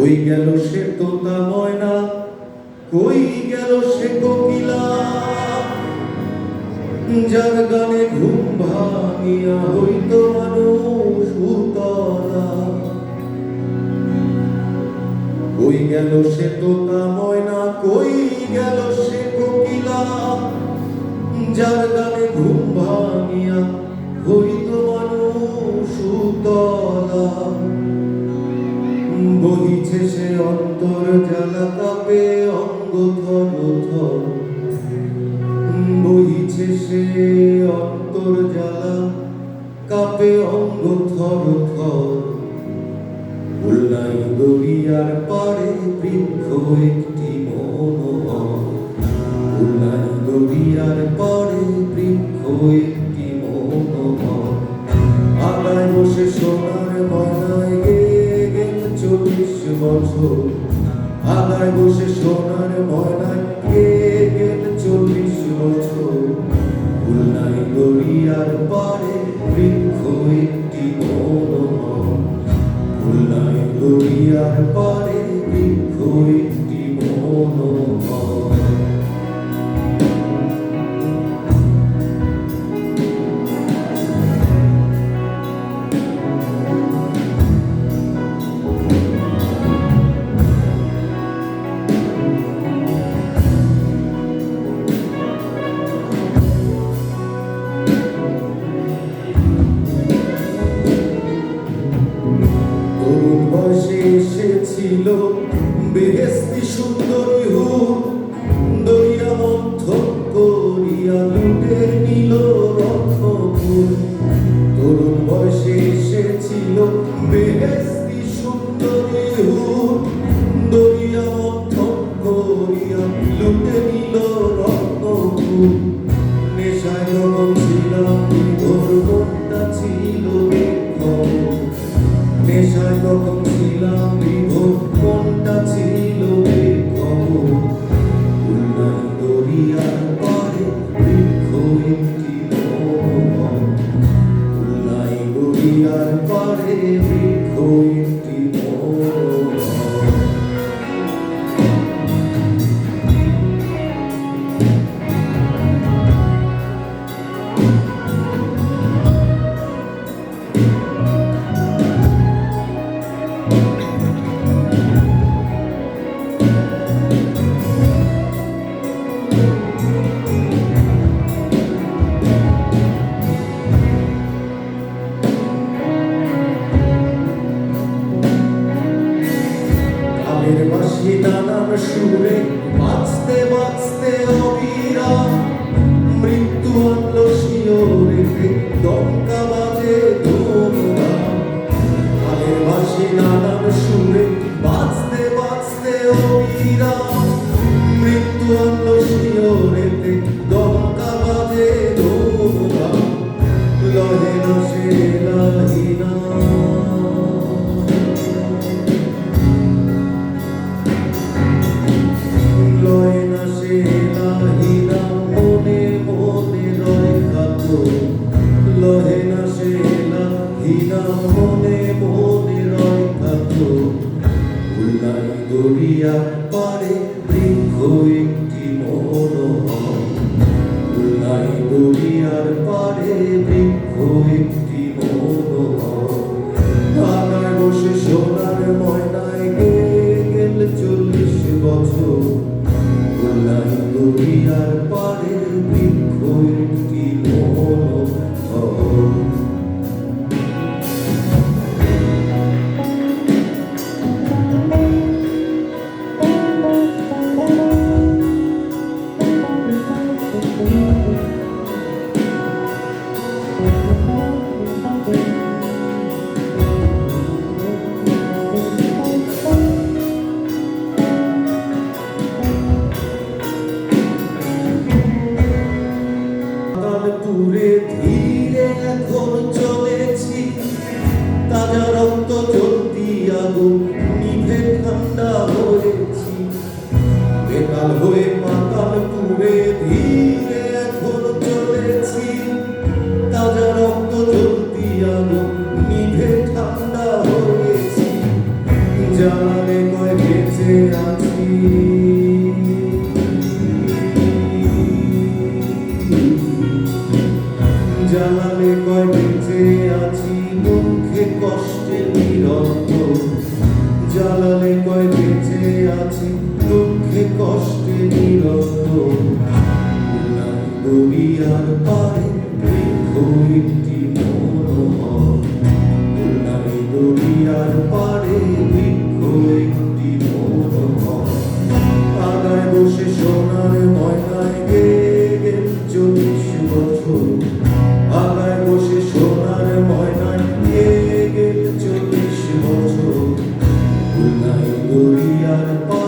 কই গেল সে তোতা ময়না কই গেল সে কোকিলা? যার গানে ঘুম ভাঙিয়া হইতো মানুষ উতলা। কই গেল সে তোতা ময়না কই গেল সে কোকিলা? যার গানে ঘুম ভাঙিয়া হইতো মানুষ উতলা। বহিছে সে অন্তর জ্বালা অঙ্গ থর বহিছে সে অন্তর জ্বালা কাপে অঙ্গ থর উল্লাই দরিয়ার পারে বৃক্ষ একটি মনোহর। উল্লাই দরিয়ার পারে বৃক্ষ একটি মনোহর। আগায় বসে সোনার বছর আগায় বসে সোনার ময়নায় দরিয়ার পারে কালের সুরে বাঁচতে বাঁচতে অবিরাম মৃত্যু আনলো শিওরেতে দমকা বাজে ধুমধাম কালের বাঁশি নানান সুরে বাঁচতে বাঁচতে অবিরাম মৃত্যু আনলো শিওরেতে দমকা বাজে ধুমধাম লহে না জানে কয় বেঁচে আছি। জানালে কয় বেঁচে আছি দুঃখে কষ্টে বিরক্ত। জানালে কয় বেঁচে আছি, দুঃখে কষ্টে বিরক্ত। আর পারে বৃক্ষ একটি মনোরম বসে সোনার ময়নায় গে গেল চল্লিশ বছর আগায় বসে সোনার ময়নায় গে গেল বছর দরিয়ার পারে